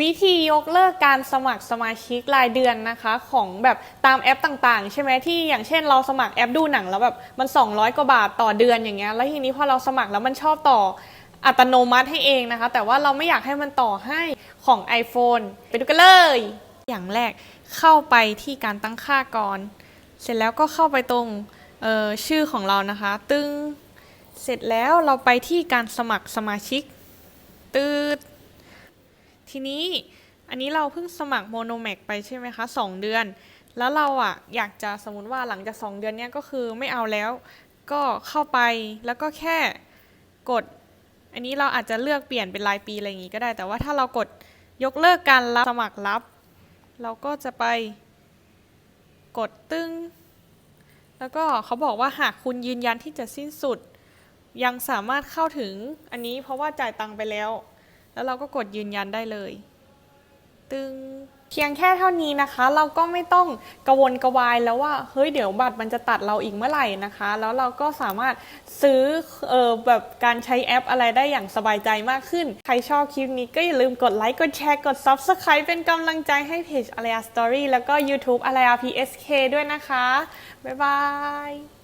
วิธียกเลิกการสมัครสมาชิกรายเดือนนะคะ ของแบบตามแอปต่างๆ ใช่ไหมที่อย่างเช่นเราสมัครแอปดูหนังแล้วแบบมัน 200 กว่าบาทต่อเดือนอย่างเงี้ยแล้วทีนี้พอเราสมัครแล้วมันชอบต่ออัตโนมัติให้เองนะคะ แต่ว่าเราไม่อยากให้มันต่อให้ของ iPhone ไปดูกันเลย อย่างแรกเข้าไปที่การตั้งค่าก่อน เสร็จแล้วก็เข้าไปตรงชื่อของเรานะคะ ตึงเสร็จแล้วเราไปที่การสมัครสมาชิกตืด ทีนี้อันนี้เราเพิ่งสมัครโมโนแมกไปใช่ไหมคะสองเดือน แล้วเราอะอยากจะสมมติว่าหลังจากสองเดือนเนี้ยก็คือไม่เอาแล้ว ก็เข้าไปแล้วก็แค่กด อันนี้เราอาจจะเลือกเปลี่ยนเป็นรายปีอะไรอย่างงี้ก็ได้ แต่ว่าถ้าเรากดยกเลิกการรับสมัครรับ เราก็จะไปกดตึ้ง แล้วก็เขาบอกว่าหากคุณยืนยันที่จะสิ้นสุด ยังสามารถเข้าถึงอันนี้เพราะว่าจ่ายตังค์ไปแล้ว แล้วเราก็กดยืนยันได้เลย ตึงเพียงแค่เท่านี้นะคะ เราก็ไม่ต้องกระวนกระวายแล้วว่าเฮ้ยเดี๋ยวบัตรมันจะตัดเราอีกเมื่อไหร่นะคะ แล้วเราก็สามารถซื้อเออแบบการใช้แอปอะไรได้อย่างสบายใจมากขึ้น ใครชอบคลิปนี้ก็อย่าลืมกดไลค์กดแชร์กด Subscribe เป็นกำลังใจให้เพจ a l a y a Story แล้วก็ YouTube a l a y a PSK ด้วยนะคะ บ๊ายบาย